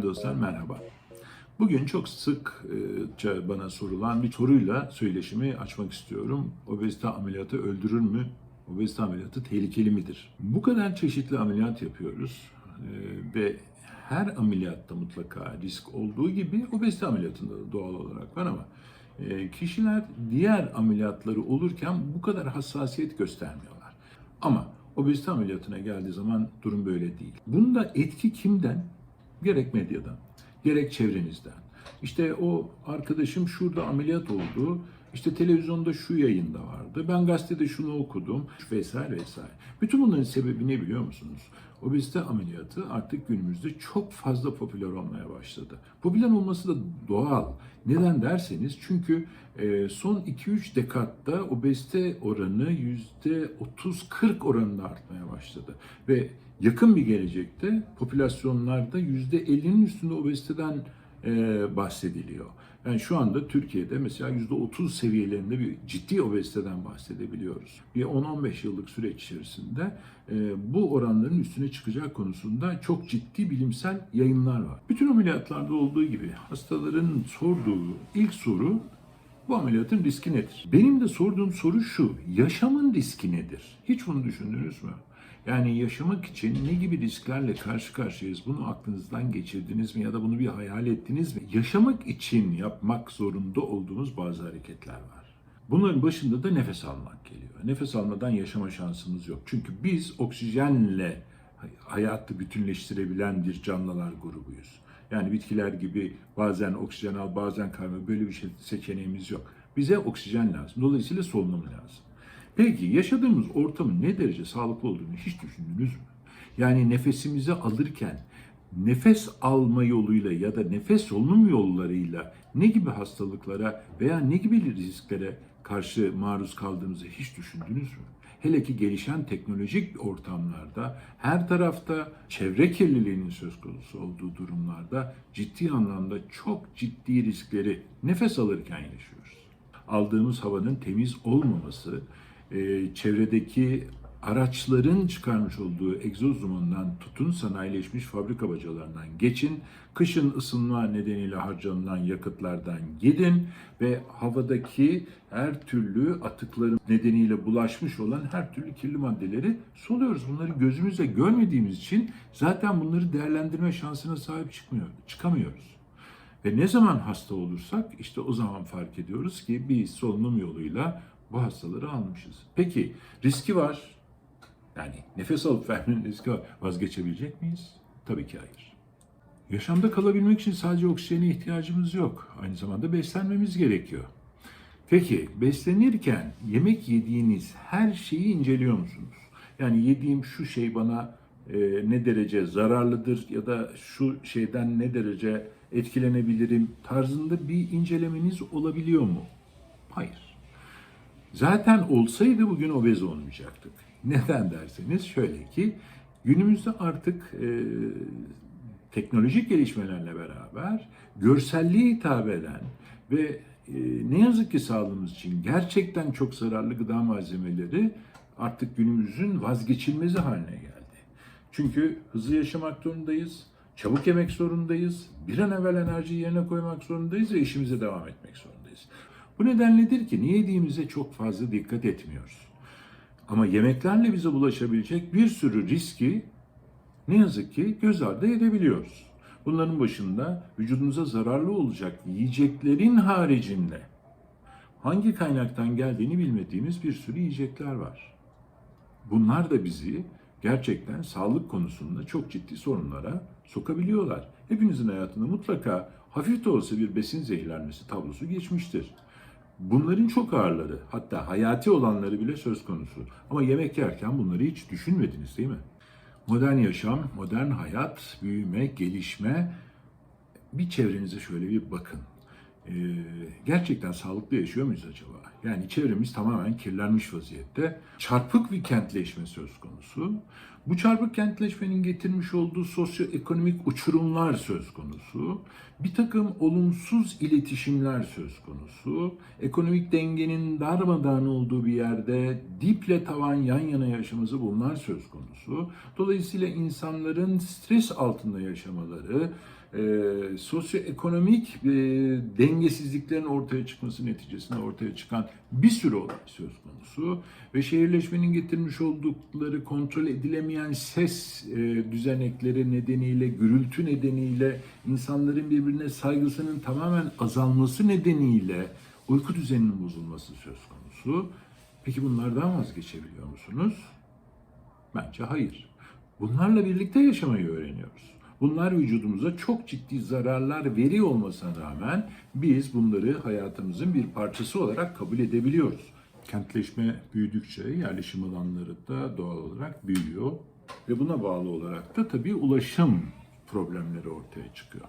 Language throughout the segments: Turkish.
Değerli dostlar merhaba. Bugün çok sıkça bana sorulan bir soruyla söyleşimi açmak istiyorum. Obezite ameliyatı öldürür mü? Obezite ameliyatı tehlikeli midir? Bu kadar çeşitli ameliyat yapıyoruz ve her ameliyatta mutlaka risk olduğu gibi obezite ameliyatında da doğal olarak var ama kişiler diğer ameliyatları olurken bu kadar hassasiyet göstermiyorlar. Ama obezite ameliyatına geldiği zaman durum böyle değil. Bunda etki kimden? Gerek medyadan, gerek çevrenizden. İşte o arkadaşım şurada ameliyat oldu, işte televizyonda şu yayında vardı, ben gazetede şunu okudum vesaire vesaire. Bütün bunların sebebi ne biliyor musunuz? Obezite ameliyatı artık günümüzde çok fazla popüler olmaya başladı. Popüler olması da doğal. Neden derseniz çünkü e, son 2-3 dekatta obezite oranı %30-40 oranında artmaya başladı. Ve yakın bir gelecekte popülasyonlarda %50'nin üstünde obeziteden e, bahsediliyor. Yani şu anda Türkiye'de mesela %30 seviyelerinde bir ciddi obeziteden bahsedebiliyoruz. Bir 10-15 yıllık süreç içerisinde e, bu oranların üstüne çıkacak konusunda çok ciddi bilimsel yayınlar var. Bütün ameliyatlarda olduğu gibi hastaların sorduğu ilk soru bu ameliyatın riski nedir? Benim de sorduğum soru şu, yaşamın riski nedir? Hiç bunu düşündünüz mü? Yani yaşamak için ne gibi risklerle karşı karşıyayız? Bunu aklınızdan geçirdiniz mi ya da bunu bir hayal ettiniz mi? Yaşamak için yapmak zorunda olduğumuz bazı hareketler var. Bunların başında da nefes almak geliyor. Nefes almadan yaşama şansımız yok. Çünkü biz oksijenle hayatı bütünleştirebilen bir canlılar grubuyuz. Yani bitkiler gibi bazen oksijen al, bazen karbon böyle bir şey seçeneğimiz yok. Bize oksijen lazım. Dolayısıyla solunum lazım. Peki yaşadığımız ortamın ne derece sağlıklı olduğunu hiç düşündünüz mü? Yani nefesimizi alırken nefes alma yoluyla ya da nefes solunum yollarıyla ne gibi hastalıklara veya ne gibi risklere karşı maruz kaldığımızı hiç düşündünüz mü? Hele ki gelişen teknolojik ortamlarda her tarafta çevre kirliliğinin söz konusu olduğu durumlarda ciddi anlamda çok ciddi riskleri nefes alırken yaşıyoruz. Aldığımız havanın temiz olmaması, e, çevredeki araçların çıkarmış olduğu egzoz dumanından tutun sanayileşmiş fabrika bacalarından geçin, kışın ısınma nedeniyle harcanılan yakıtlardan gidin ve havadaki her türlü atıkların nedeniyle bulaşmış olan her türlü kirli maddeleri soluyoruz. Bunları gözümüzle görmediğimiz için zaten bunları değerlendirme şansına sahip çıkmıyor, çıkamıyoruz. Ve ne zaman hasta olursak işte o zaman fark ediyoruz ki bir solunum yoluyla bu hastaları almışız. Peki riski var. Yani nefes alıp vermenin var. Vazgeçebilecek miyiz? Tabii ki hayır. Yaşamda kalabilmek için sadece oksijene ihtiyacımız yok. Aynı zamanda beslenmemiz gerekiyor. Peki beslenirken yemek yediğiniz her şeyi inceliyor musunuz? Yani yediğim şu şey bana e, ne derece zararlıdır ya da şu şeyden ne derece etkilenebilirim tarzında bir incelemeniz olabiliyor mu? Hayır. Zaten olsaydı bugün obez olmayacaktık. Neden derseniz şöyle ki günümüzde artık e, teknolojik gelişmelerle beraber görselliğe hitap eden ve e, ne yazık ki sağlığımız için gerçekten çok zararlı gıda malzemeleri artık günümüzün vazgeçilmezi haline geldi. Çünkü hızlı yaşamak zorundayız, çabuk yemek zorundayız, bir an evvel enerjiyi yerine koymak zorundayız ve işimize devam etmek zorundayız. Bu nedenledir ki ne yediğimize çok fazla dikkat etmiyoruz. Ama yemeklerle bize bulaşabilecek bir sürü riski ne yazık ki göz ardı edebiliyoruz. Bunların başında vücudumuza zararlı olacak yiyeceklerin haricinde hangi kaynaktan geldiğini bilmediğimiz bir sürü yiyecekler var. Bunlar da bizi gerçekten sağlık konusunda çok ciddi sorunlara sokabiliyorlar. Hepinizin hayatında mutlaka hafif de olsa bir besin zehirlenmesi tablosu geçmiştir. Bunların çok ağırları, hatta hayati olanları bile söz konusu. Ama yemek yerken bunları hiç düşünmediniz değil mi? Modern yaşam, modern hayat, büyüme, gelişme, bir çevrenize şöyle bir bakın. Ee, gerçekten sağlıklı yaşıyor muyuz acaba? Yani çevremiz tamamen kirlenmiş vaziyette. Çarpık bir kentleşme söz konusu. Bu çarpık kentleşmenin getirmiş olduğu sosyoekonomik uçurumlar söz konusu. Bir takım olumsuz iletişimler söz konusu. Ekonomik dengenin darmadağın olduğu bir yerde diple tavan yan yana yaşaması bunlar söz konusu. Dolayısıyla insanların stres altında yaşamaları, e, sosyoekonomik e, dengesizliklerin ortaya çıkması neticesinde ortaya çıkan bir sürü olay söz konusu ve şehirleşmenin getirmiş oldukları kontrol edilemeyen ses e, düzenekleri nedeniyle, gürültü nedeniyle, insanların birbirine saygısının tamamen azalması nedeniyle uyku düzeninin bozulması söz konusu. Peki bunlardan vazgeçebiliyor musunuz? Bence hayır. Bunlarla birlikte yaşamayı öğreniyoruz. Bunlar vücudumuza çok ciddi zararlar veriyor olmasına rağmen biz bunları hayatımızın bir parçası olarak kabul edebiliyoruz. Kentleşme büyüdükçe yerleşim alanları da doğal olarak büyüyor ve buna bağlı olarak da tabii ulaşım problemleri ortaya çıkıyor.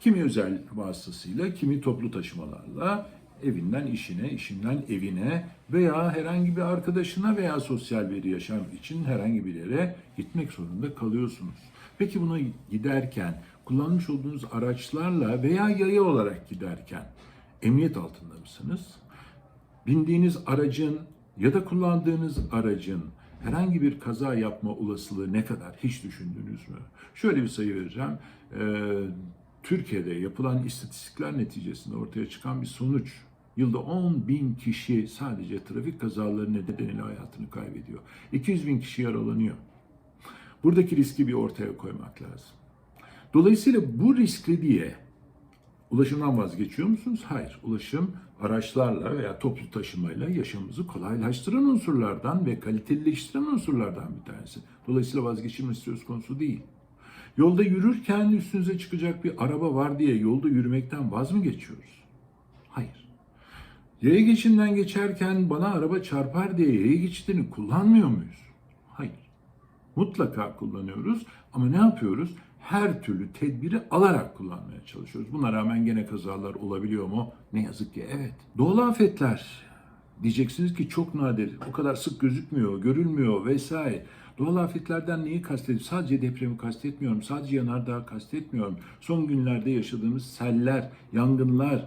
Kimi özel vasıtasıyla, kimi toplu taşımalarla evinden işine, işinden evine veya herhangi bir arkadaşına veya sosyal bir yaşam için herhangi bir yere gitmek zorunda kalıyorsunuz. Peki buna giderken kullanmış olduğunuz araçlarla veya yaya olarak giderken emniyet altında mısınız? bindiğiniz aracın ya da kullandığınız aracın herhangi bir kaza yapma olasılığı ne kadar hiç düşündünüz mü? Şöyle bir sayı vereceğim. Ee, Türkiye'de yapılan istatistikler neticesinde ortaya çıkan bir sonuç. Yılda 10 bin kişi sadece trafik kazaları nedeniyle hayatını kaybediyor. 200 bin kişi yaralanıyor. Buradaki riski bir ortaya koymak lazım. Dolayısıyla bu riskli diye Ulaşımdan vazgeçiyor musunuz? Hayır. Ulaşım araçlarla veya toplu taşımayla yaşamımızı kolaylaştıran unsurlardan ve kalitelileştiren unsurlardan bir tanesi. Dolayısıyla vazgeçilmesi söz konusu değil. Yolda yürürken üstünüze çıkacak bir araba var diye yolda yürümekten vaz mı geçiyoruz? Hayır. Yaya geçinden geçerken bana araba çarpar diye yaya geçidini kullanmıyor muyuz? Mutlaka kullanıyoruz ama ne yapıyoruz? Her türlü tedbiri alarak kullanmaya çalışıyoruz. Buna rağmen gene kazalar olabiliyor mu? Ne yazık ki evet. Doğal afetler diyeceksiniz ki çok nadir, o kadar sık gözükmüyor, görülmüyor vesaire. Doğal afetlerden neyi kastediyorum? Sadece depremi kastetmiyorum, sadece yanardağı kastetmiyorum. Son günlerde yaşadığımız seller, yangınlar,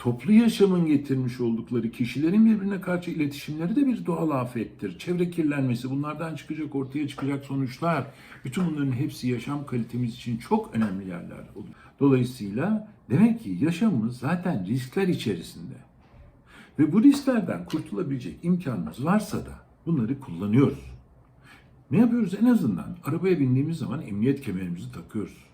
toplu yaşamın getirmiş oldukları kişilerin birbirine karşı iletişimleri de bir doğal afettir. Çevre kirlenmesi, bunlardan çıkacak, ortaya çıkacak sonuçlar. Bütün bunların hepsi yaşam kalitemiz için çok önemli yerler oluyor. Dolayısıyla demek ki yaşamımız zaten riskler içerisinde. Ve bu risklerden kurtulabilecek imkanımız varsa da bunları kullanıyoruz. Ne yapıyoruz? En azından arabaya bindiğimiz zaman emniyet kemerimizi takıyoruz.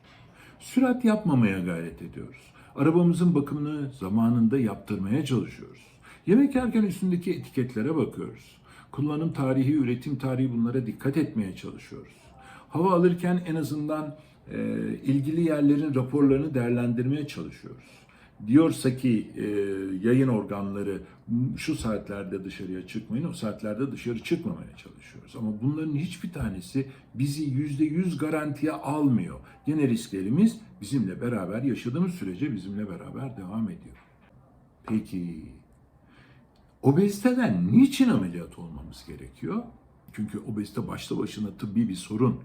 Sürat yapmamaya gayret ediyoruz. Arabamızın bakımını zamanında yaptırmaya çalışıyoruz. Yemek yerken üstündeki etiketlere bakıyoruz. Kullanım tarihi, üretim tarihi bunlara dikkat etmeye çalışıyoruz. Hava alırken en azından e, ilgili yerlerin raporlarını değerlendirmeye çalışıyoruz. Diyorsa ki e, yayın organları şu saatlerde dışarıya çıkmayın, o saatlerde dışarı çıkmamaya çalışıyoruz. Ama bunların hiçbir tanesi bizi yüzde yüz garantiye almıyor. Yine risklerimiz bizimle beraber yaşadığımız sürece bizimle beraber devam ediyor. Peki obeziteden niçin ameliyat olmamız gerekiyor? Çünkü obezite başlı başına tıbbi bir sorun.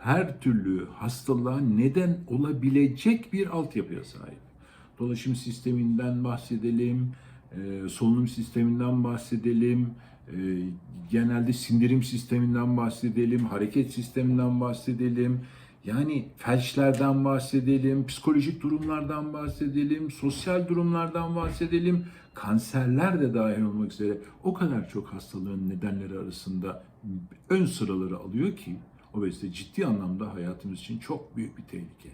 Her türlü hastalığa neden olabilecek bir altyapıya sahip. Dolaşım sisteminden bahsedelim, e, solunum sisteminden bahsedelim, e, genelde sindirim sisteminden bahsedelim, hareket sisteminden bahsedelim. Yani felçlerden bahsedelim, psikolojik durumlardan bahsedelim, sosyal durumlardan bahsedelim, kanserler de dahil olmak üzere o kadar çok hastalığın nedenleri arasında ön sıraları alıyor ki obezite ciddi anlamda hayatımız için çok büyük bir tehlike.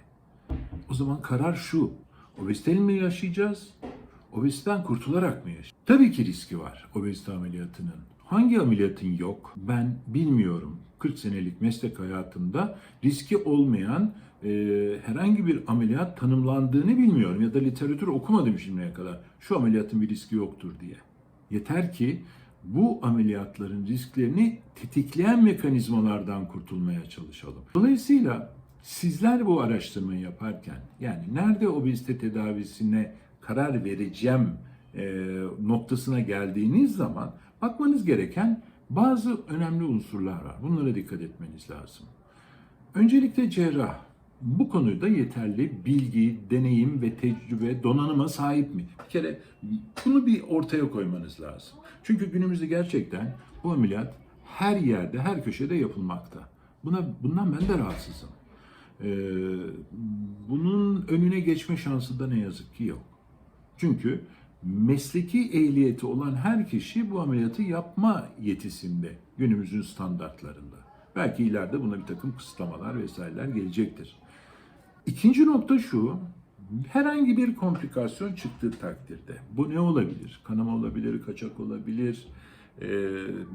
O zaman karar şu, obeziteyle mi yaşayacağız, obeziteden kurtularak mı yaşayacağız? Tabii ki riski var obezite ameliyatının. Hangi ameliyatın yok ben bilmiyorum. 40 senelik meslek hayatımda riski olmayan e, herhangi bir ameliyat tanımlandığını bilmiyorum ya da literatür okumadım şimdiye kadar. Şu ameliyatın bir riski yoktur diye. Yeter ki bu ameliyatların risklerini tetikleyen mekanizmalardan kurtulmaya çalışalım. Dolayısıyla sizler bu araştırmayı yaparken yani nerede obezite tedavisine karar vereceğim e, noktasına geldiğiniz zaman bakmanız gereken bazı önemli unsurlar var. Bunlara dikkat etmeniz lazım. Öncelikle cerrah bu konuda yeterli bilgi, deneyim ve tecrübe, donanıma sahip mi? Bir kere bunu bir ortaya koymanız lazım. Çünkü günümüzde gerçekten bu ameliyat her yerde, her köşede yapılmakta. Buna bundan ben de rahatsızım. E, bunun önüne geçme şansı da ne yazık ki yok. Çünkü mesleki ehliyeti olan her kişi bu ameliyatı yapma yetisinde günümüzün standartlarında. Belki ileride buna bir takım kısıtlamalar vesaireler gelecektir. İkinci nokta şu, herhangi bir komplikasyon çıktığı takdirde, bu ne olabilir? Kanama olabilir, kaçak olabilir, ee,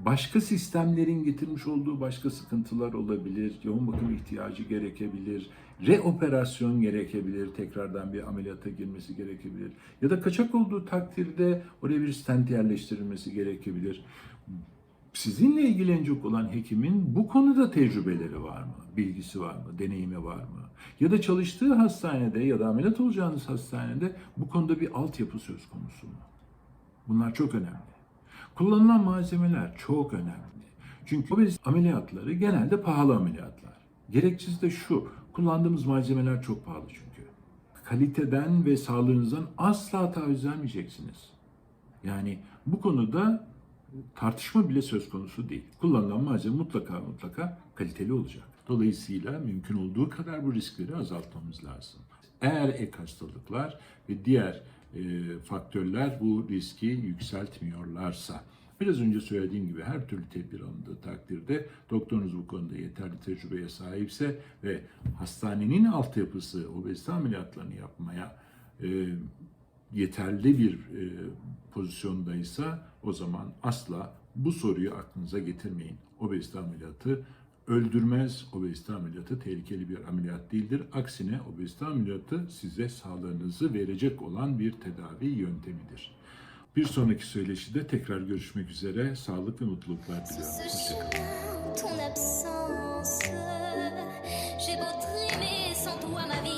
başka sistemlerin getirmiş olduğu başka sıkıntılar olabilir, yoğun bakım ihtiyacı gerekebilir, reoperasyon gerekebilir, tekrardan bir ameliyata girmesi gerekebilir ya da kaçak olduğu takdirde oraya bir stent yerleştirilmesi gerekebilir. Sizinle ilgilenecek olan hekimin bu konuda tecrübeleri var mı? Bilgisi var mı? Deneyimi var mı? Ya da çalıştığı hastanede ya da ameliyat olacağınız hastanede bu konuda bir altyapı söz konusu mu? Bunlar çok önemli. Kullanılan malzemeler çok önemli. Çünkü obez ameliyatları genelde pahalı ameliyatlar. Gerekçesi de şu, kullandığımız malzemeler çok pahalı çünkü. Kaliteden ve sağlığınızdan asla taviz vermeyeceksiniz. Yani bu konuda tartışma bile söz konusu değil. Kullanılan malzeme mutlaka mutlaka kaliteli olacak. Dolayısıyla mümkün olduğu kadar bu riskleri azaltmamız lazım. Eğer ek hastalıklar ve diğer faktörler bu riski yükseltmiyorlarsa, biraz önce söylediğim gibi her türlü tedbir alındığı takdirde doktorunuz bu konuda yeterli tecrübeye sahipse ve hastanenin altyapısı obezite ameliyatlarını yapmaya e, yeterli bir e, pozisyondaysa o zaman asla bu soruyu aklınıza getirmeyin. Obezite ameliyatı öldürmez. Obezite ameliyatı tehlikeli bir ameliyat değildir. Aksine obezite ameliyatı size sağlığınızı verecek olan bir tedavi yöntemidir. Bir sonraki söyleşide tekrar görüşmek üzere. Sağlık ve mutluluklar diliyorum. Hoşçakalın.